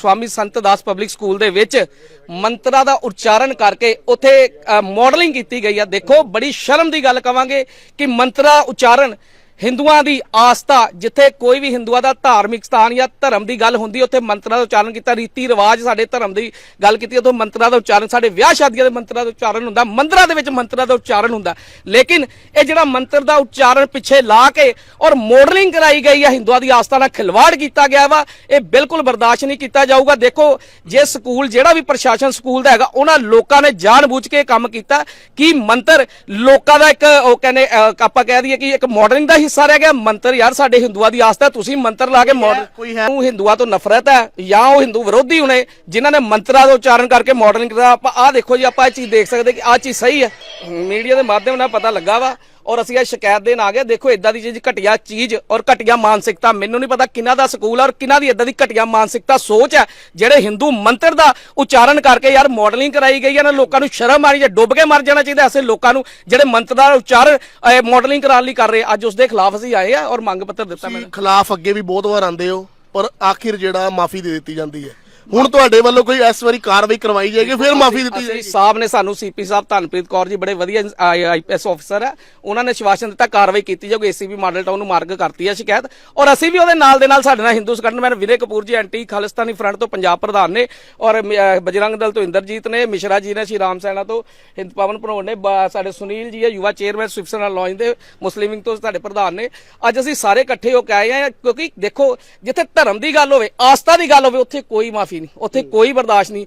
ਸਵਾਮੀ ਸੰਤ ਦਾਸ public school ਦੇ ਵਿੱਚ ਮੰਤਰਾ ਦਾ ਉਚਾਰਨ ਕਰਕੇ ਉੱਥੇ ਮਾਡਲਿੰਗ ਕੀਤੀ ਗਈ ਆ। ਦੇਖੋ, ਬੜੀ ਸ਼ਰਮ ਦੀ ਗੱਲ ਕਵਾਂਗੇ ਕਿ ਮੰਤਰਾ ਉਚਾਰਨ ਹਿੰਦੂਆਂ ਦੀ ਆਸਥਾ, ਜਿੱਥੇ ਕੋਈ ਵੀ ਹਿੰਦੂਆਂ ਦਾ ਧਾਰਮਿਕ ਸਥਾਨ ਜਾਂ ਧਰਮ ਦੀ ਗੱਲ ਹੁੰਦੀ, ਉੱਥੇ ਮੰਤਰਾਂ ਦਾ ਉਚਾਰਨ ਕੀਤਾ, ਰੀਤੀ ਰਿਵਾਜ ਸਾਡੇ ਧਰਮ ਦੀ ਗੱਲ ਕੀਤੀ, ਉੱਥੇ ਮੰਤਰਾਂ ਦਾ ਉਚਾਰਨ, ਸਾਡੇ ਵਿਆਹ ਸ਼ਾਦੀਆਂ ਦੇ ਮੰਤਰਾਂ ਦਾ ਉਚਾਰਨ ਹੁੰਦਾ, ਮੰਦਰਾਂ ਦੇ ਵਿੱਚ ਮੰਤਰਾਂ ਦਾ ਉਚਾਰਨ ਹੁੰਦਾ। ਲੇਕਿਨ ਇਹ ਜਿਹੜਾ ਮੰਤਰ ਦਾ ਉਚਾਰਨ ਪਿੱਛੇ ਲਾ ਕੇ ਔਰ ਮਾਡਲਿੰਗ ਕਰਾਈ ਗਈ ਆ, ਹਿੰਦੂਆਂ ਦੀ ਆਸਥਾ ਨਾਲ ਖਿਲਵਾੜ ਕੀਤਾ ਗਿਆ ਵਾ, ਇਹ ਬਿਲਕੁਲ ਬਰਦਾਸ਼ਤ ਨਹੀਂ ਕੀਤਾ ਜਾਊਗਾ। ਦੇਖੋ, ਜੇ ਸਕੂਲ, ਜਿਹੜਾ ਵੀ ਪ੍ਰਸ਼ਾਸਨ ਸਕੂਲ ਦਾ ਹੈਗਾ, ਉਹਨਾਂ ਲੋਕਾਂ ਨੇ ਜਾਣਬੁੱਝ ਕੇ ਕੰਮ ਕੀਤਾ, ਕਿ ਮੰਤਰ ਲੋਕਾਂ ਦਾ ਇੱਕ, ਉਹ ਕਹਿੰਦੇ ਆਪਾਂ ਕਹਿ ਦਈਏ ਕਿ ਇੱਕ ਮਾਡਲਿੰਗ ਦਾ ਹਿੱਸਾ ਰਹਿ ਗਿਆ ਮੰਤਰ ਯਾਰ ਸਾਡੇ ਹਿੰਦੂਆਂ ਦੀ ਆਸਥਾ ਤੁਸੀਂ ਮੰਤਰ ਲਾ ਕੇ ਮਾਡਲ ਕੋਈ ਹੈ? ਉਹ ਹਿੰਦੂਆਂ ਤੋਂ ਨਫ਼ਰਤ ਹੈ ਜਾਂ ਉਹ ਹਿੰਦੂ ਵਿਰੋਧੀ ਹੋਣੇ ਜਿਨ੍ਹਾਂ ਨੇ ਮੰਤਰਾਂ ਦਾ ਉਚਾਰਨ ਕਰਕੇ ਮਾਡਲਿੰਗ ਕੀਤਾ ਆਪਾਂ ਆਹ ਦੇਖੋ ਜੀ ਆਪਾਂ ਇਹ ਚੀਜ਼ ਦੇਖ ਸਕਦੇ ਕਿ ਆਹ ਚੀਜ਼ ਸਹੀ ਹੈ ਮੀਡੀਆ ਦੇ ਮਾਧਿਅਮ ਨਾਲ ਪਤਾ ਲੱਗਾ ਵਾ ਔਰ ਅਸੀਂ ਇਹ ਸ਼ਿਕਾਇਤ ਦੇਣ ਆ ਗਏ ਦੇਖੋ ਇਦਾਂ ਦੀ ਚੀਜ਼ ਘਟੀਆ ਚੀਜ਼ ਔਰ ਘਟੀਆ ਮਾਨਸਿਕਤਾ ਮੈਨੂੰ ਨਹੀਂ ਪਤਾ ਕਿਹਨਾਂ ਦਾ ਸਕੂਲ ਔਰ ਕਿਹਨਾਂ ਦੀ ਇਦਾਂ ਦੀ ਘਟੀਆ ਮਾਨਸਿਕਤਾ ਸੋਚ ਹੈ ਜਿਹੜੇ ਹਿੰਦੂ ਮੰਤਰ ਦਾ ਉਚਾਰਨ ਕਰਕੇ ਯਾਰ ਮਾਡਲਿੰਗ ਕਰਾਈ ਗਈ ਹੈ ਨਾ ਲੋਕਾਂ ਨੂੰ ਸ਼ਰਮ ਆਣੀ ਜੇ ਡੁੱਬ ਕੇ ਮਰ ਜਾਣਾ ਚਾਹੀਦਾ ਐਸੇ ਲੋਕਾਂ ਨੂੰ ਜਿਹੜੇ ਮੰਤਰ ਦਾ ਉਚਾਰਨ ਮਾਡਲਿੰਗ ਕਰਾਉਣ ਲਈ ਕਰ ਰਹੇ ਅੱਜ ਉਸ ਦੇ ਖਿਲਾਫ ਅਸੀਂ ਆਏ ਆ ਔਰ ਮੰਗ ਪੱਤਰ ਦਿੱਤਾ ਮੈਂ ਖਿਲਾਫ ਅੱਗੇ ਵੀ ਬਹੁਤ ਵਾਰ ਆਂਦੇ ਹੋ ਪਰ ਆਖਿਰ ਜਿਹੜਾ ਮਾਫੀ ਦੇ ਦਿੱਤੀ ਜਾਂਦੀ ਹੈ। ਹੁਣ ਤੁਹਾਡੇ ਵੱਲੋਂ ਕੋਈ ਇਸ ਵਾਰੀ ਕਾਰਵਾਈ ਕਰਵਾਈ ਜਾਏਗੀ ਫਿਰ ਮਾਫੀ ਦਿੱਤੀ ਜਾਏਗੀ। ਸਾਹਿਬ ਨੇ ਸਾਨੂੰ ਸੀਪੀ ਸਾਹਿਬ ਧਨਪ੍ਰੀਤ ਕੌਰ ਜੀ ਬੜੇ ਵਧੀਆ ਆਈਪੀਐਸ ਅਫਸਰ ਆ। ਉਹਨਾਂ ਨੇ ਸ਼ਵਾਸ਼ਨ ਦਿੱਤਾ ਕਾਰਵਾਈ ਕੀਤੀ ਜਾਊਗੀ। ਏਸੀਬੀ ਮਾਡਲ ਟਾਊਨ ਨੂੰ ਮਾਰਗ ਕਰਤੀ ਹੈ ਸ਼ਿਕਾਇਤ। ਔਰ ਅਸੀਂ ਵੀ ਉਹਦੇ ਨਾਲ ਦੇ ਨਾਲ ਸਾਡੇ ਨਾਲ ਹਿੰਦੂ ਸੰਗਠਨ ਵਿਨੇ ਕਪੂਰ ਜੀ ਐਂਟੀ ਖਾਲਿਸਤਾਨੀ ਫਰੰਟ ਤੋਂ ਪੰਜਾਬ ਪ੍ਰਧਾਨ ਨੇ ਔਰ ਬਜਰੰਗ ਦਲ ਤੋਂ ਇੰਦਰਜੀਤ ਨੇ ਮਿਸ਼ਰਾ ਜੀ ਨੇ ਸ਼੍ਰੀ ਰਾਮ ਸੈਨਾ ਤੋਂ ਹਿੰਦ ਪਵਨ ਭਨੋੜ ਨੇ ਸਾਡੇ ਸੁਨੀਲ ਜੀ ਹੈ ਯੁਵਾ ਚੇਅਰਮੈਨ ਸਿਵਸਨਾ ਲੌਂਜ ਦੇ ਮੁਸਲਿਮ ਵਿੰਗ ਤੋਂ ਸਾਡੇ ਪ੍ਰਧਾਨ ਨੇ। ਅੱਜ ਅਸੀਂ ਸਾਰੇ ਇਕੱਠੇ ਹੋ ਕੇ ਆਏ ਆ ਕਿਉਂਕਿ ਦੇਖੋ ਜਿੱਥੇ ਧਰਮ ਦੀ ਗੱਲ ਹੋਵੇ ਆਸਥਾ ਦੀ ਗੱਲ ਹੋਵੇ ਉੱਥੇ ਕੋਈ ਮਾਫੀ ਨਹੀਂ ਉੱਥੇ ਕੋਈ ਬਰਦਾਸ਼ਤ ਨਹੀਂ।